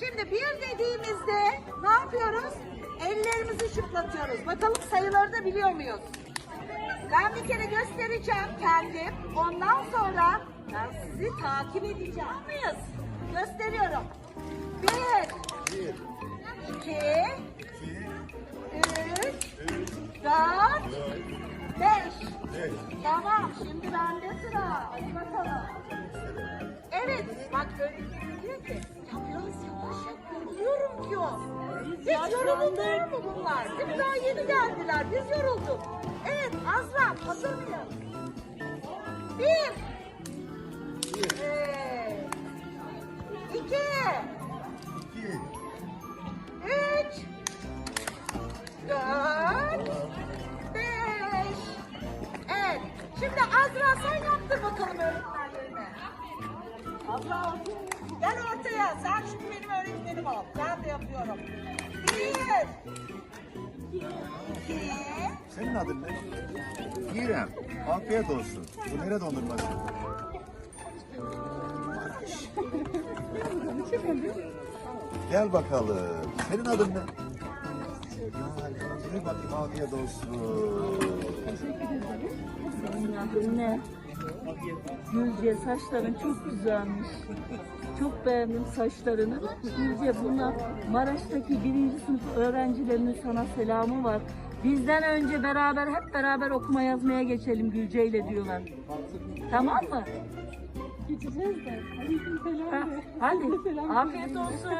Şimdi bir dediğimizde ne yapıyoruz? Ellerimizi şıklatıyoruz. Bakalım sayıları da biliyor muyuz? Ben bir kere göstereceğim kendim. Ondan sonra ben sizi takip edeceğim. Mıyız? Gösteriyorum. Bir, iki, üç, dört, beş. Tamam, şimdi bende sıra. Hadi bakalım. Evet, bak diyor ki, yapıyoruz yavaş yap, yoruluyorum diyor. Hiç yorulmuyor mu bunlar? Değil mi? Daha yeni geldiler, biz yorulduk. Evet, Azra, hazır mıyız? Bir. Evet. İki. Üç. Dört. Beş. Evet. Şimdi Azra sen. Azra gel ortaya. Sen şimdi benim öğretmenim ol. Ben de yapıyorum. Bir. İki. Senin adın ne? İrem. Afiyet olsun. Bu nere dondurması? Gel bakalım. Senin adın ne? Dur bakayım afiyet olsun. Ne? Gülce saçların çok güzelmiş. Çok beğendim saçlarını. Gülce buna Maraş'taki birinci sınıf öğrencilerinin sana selamı var. Bizden önce beraber hep beraber okuma yazmaya geçelim Gülce ile diyorlar. Tamam mı? Geçeceğiz de. Aleyküm selam. Ha, hadi. Afiyet olsun.